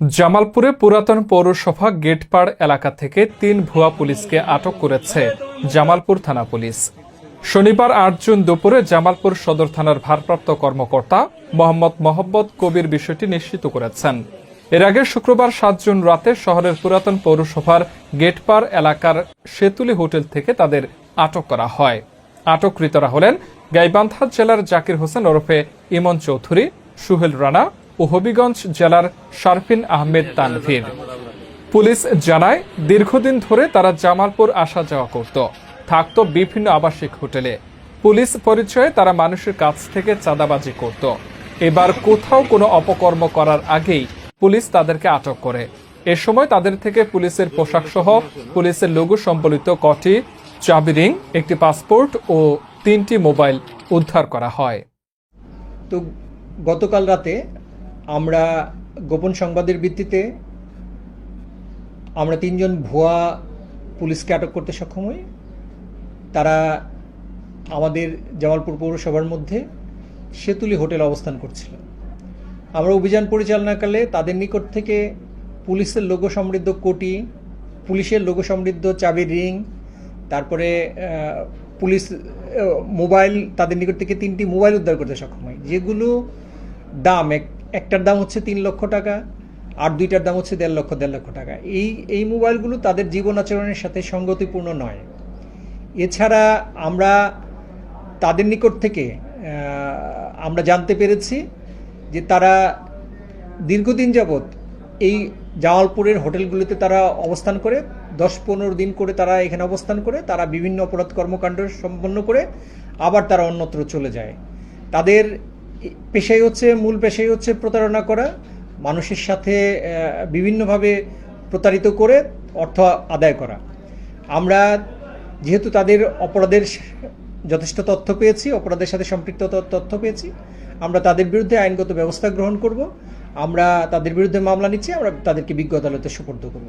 জামালপুরে পুরাতন পৌরসভা গেটপাড় এলাকা থেকে তিন ভুয়া পুলিশকে আটক করেছে জামালপুর থানা পুলিশ। শনিবার আট জুন দুপুরে জামালপুর সদর থানার ভারপ্রাপ্ত কর্মকর্তা মোহাম্মদ মোহাম্মদ কবির বিষয়টি নিশ্চিত করেছেন। এর আগে শুক্রবার সাত জুন রাতে শহরের পুরাতন পৌরসভার গেটপাড় এলাকার সেতুলি হোটেল থেকে তাদের আটক করা হয়। আটককৃতরা হলেন গাইবান্ধা জেলার জাকির হোসেন ওরফে ইমন চৌধুরী, সুহেল রানা ও হবিগঞ্জ জেলার শারফিন আহমেদ তানভীর। পুলিশ জানায়, দীর্ঘদিন ধরে তারা জামালপুর আসা যাওয়া করত। থাকত বিভিন্ন আবাসিক হোটেলে। পুলিশ পরিচয়ে তারা মানুষের কাছ থেকে চাঁদাবাজি করত। এবার কোথাও কোনো অপকর্ম করার আগেই পুলিশ তাদেরকে আটক করে। এ সময় তাদের থেকে পুলিশের পোশাক সহ পুলিশের লোগো সম্বলিত কটি চাবি রিং, একটি পাসপোর্ট ও তিনটি মোবাইল উদ্ধার করা হয়। তো গতকাল রাতে আমরা গোপন সংবাদের ভিত্তিতে আমরা তিনজন ভুয়া পুলিশকে আটক করতে সক্ষম হই। তারা আমাদের জামালপুর পৌরসভার মধ্যে সেতুলি হোটেল অবস্থান করছিল। আমরা অভিযান পরিচালনাকালে তাদের নিকট থেকে পুলিশের লোগো সমৃদ্ধ কোটি, পুলিশের লোগো সমৃদ্ধ চাবির রিং, তারপরে পুলিশ মোবাইল, তাদের নিকট থেকে তিনটি মোবাইল উদ্ধার করতে সক্ষম হয় যেগুলো দাম এক একটার দাম হচ্ছে তিন লক্ষ টাকা, আর দুইটার দাম হচ্ছে দেড় লক্ষ দেড় লক্ষ টাকা। এই এই মোবাইলগুলো তাদের জীবন আচরণের সাথে সঙ্গতিপূর্ণ নয়। এছাড়া আমরা তাদের নিকট থেকে আমরা জানতে পেরেছি যে তারা দীর্ঘদিন যাবৎ এই জামালপুরের হোটেলগুলিতে তারা অবস্থান করে, দশ পনেরো দিন করে তারা এখানে অবস্থান করে, তারা বিভিন্ন অপরাধ কর্মকাণ্ড সম্পন্ন করে, আবার তারা অন্যত্র চলে যায়। তাদের পেশাই হচ্ছে, মূল পেশাই হচ্ছে প্রতারণা করা, মানুষের সাথে বিভিন্নভাবে প্রতারিত করে অর্থ আদায় করা। আমরা যেহেতু তাদের অপরাধের যথেষ্ট তথ্য পেয়েছি, অপরাধের সাথে সম্পৃক্ত তথ্য পেয়েছি, আমরা তাদের বিরুদ্ধে আইনগত ব্যবস্থা গ্রহণ করব, আমরা তাদের বিরুদ্ধে মামলা নিচ্ছি, আমরা তাদেরকে বিজ্ঞ আদালতে সুপর্দ করব।